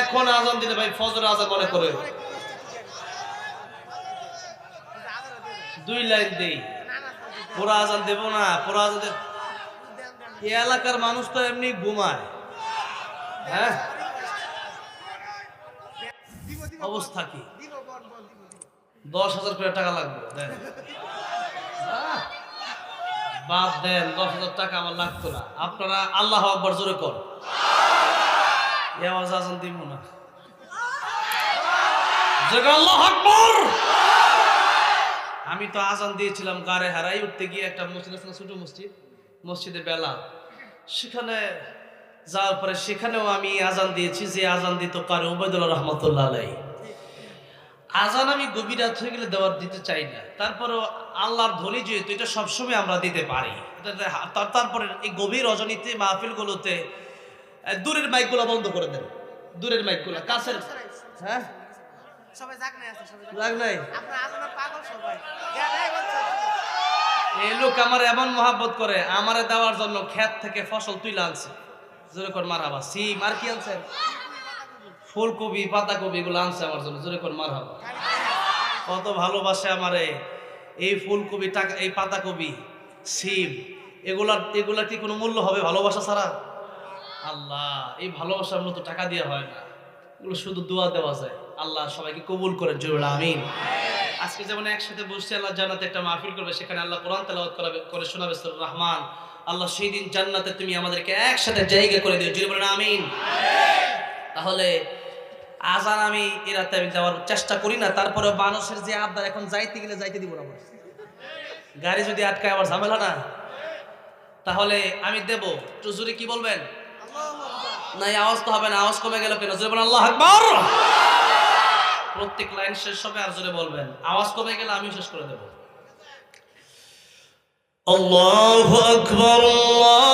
এখন আজান দিতে ভাই ফজর আজান মনে করে দুই লাইন দেই। পুরো আজান দেব না, পুরো আজান এই এলাকার মানুষ তো এমনি ঘুমায়। হ্যাঁ? অবস্থা কি? দশ হাজার করে টাকা লাগবে, দেন। বাদ দেন, দশ হাজার টাকা আমার লাগতো না। আপনারা আল্লাহ আকবর জোরে কর। আজান দিব না। আমি তো আজান দিয়েছিলাম গাড়ে হারাই উঠতে গিয়ে একটা মসজিদ আছে ছোট মসজিদ, মসজিদে বেলা। সেখানে যাওয়ার পরে সেখানেও আমি আজান দিয়েছি, যে আজান দিত কারে উবায়দুল্লাহ রহমতুল্লাহ আলাই আজান আমি গভীর রাত হয়ে গেলে দেওয়ার দিতে চাই না। তারপরেও আল্লাহর ধ্বনি যেহেতু, এটা সবসময় আমরা দিতে পারি। তারপরে এই গভীর রজনীতে, মাহফিলগুলোতে দূরের মাইকগুলো বন্ধ করে দেন। দূরের মাইকগুলো কাছের হ্যাঁ? সবাই যাক নাই আছে সবাই যাক। নাই? আপনার আজনের পাগল সবাই। জ্ঞান নাই বলছে এই লোক আমার এমন মহাব্বত করে আমারে দেওয়ার জন্য ক্ষেত থেকে ফসল তুলে আনছে। জোরে কর মারাবা সিম আর কি আনছেন? ফুলকপি পাতাকপি এগুলো আনছে আমার জন্য। জোরে কর মারাবা কত ভালোবাসে আমারে। এই ফুলকপি টাকা এই পাতাকপি সিম এগুলার এগুলা কি কোনো মূল্য হবে ভালোবাসা ছাড়া? আল্লাহ, এই ভালোবাসার মতো টাকা দেওয়া হয় না। এগুলো শুধু দোয়া দেওয়া যায়। আল্লাহ সবাইকে কবুল করেন জরুল আমিন। আজকে যেমন একসাথে বসছে, আল্লাহ জান্নাতে একটা মাহফিল করবে, সেখানে আল্লাহ কোরআন তেলাওয়াত করাবে, করে শোনাবে সুর রহমান। আল্লাহ সেই দিন জান্নাতে তুমি আমাদেরকে একসাথে জায়গা করে দিও জুড়ে বলেন আমিন। তাহলে আজান আমি এ রাতে আমি দেওয়ার চেষ্টা করি না তারপরে মানুষের যে আবদার, এখন যাইতে গেলে যাইতে দিব না গাড়ি যদি আটকায় আমার ঝামেলা না? তাহলে আমি দেব, একটু জোরে কি বলবেন? না, এই আওয়াজ তো হবে না, আওয়াজ কমে গেল কেন জোরে আল্লাহ আকবার! প্রত্যেক লাইন শেষ হবে আর জোরে বলবেন। আওয়াজ কমে গেলে আমি শেষ করে দেব। আল্লাহু আকবার, আল্লাহু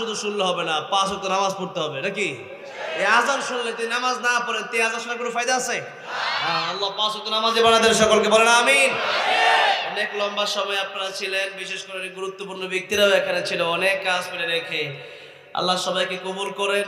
শুধু শুনলে হবে না, পাঁচ হতে নামাজ পড়তে হবে, নাকি? এই আজান শুনলে তুই নামাজ না পড়ে তুই আজান শোনার কোনো ফায়দা আছে? হ্যাঁ আল্লাহ পাঁচ ওয়াক্ত নামাজে বানাদের সকলকে, বলেন আমিন। অনেক লম্বা সময় আপনারা ছিলেন, বিশেষ করে গুরুত্বপূর্ণ ব্যক্তিরাও এখানে ছিল, অনেক কাজ করে রেখে। আল্লাহ সবাইকে কবুল করেন।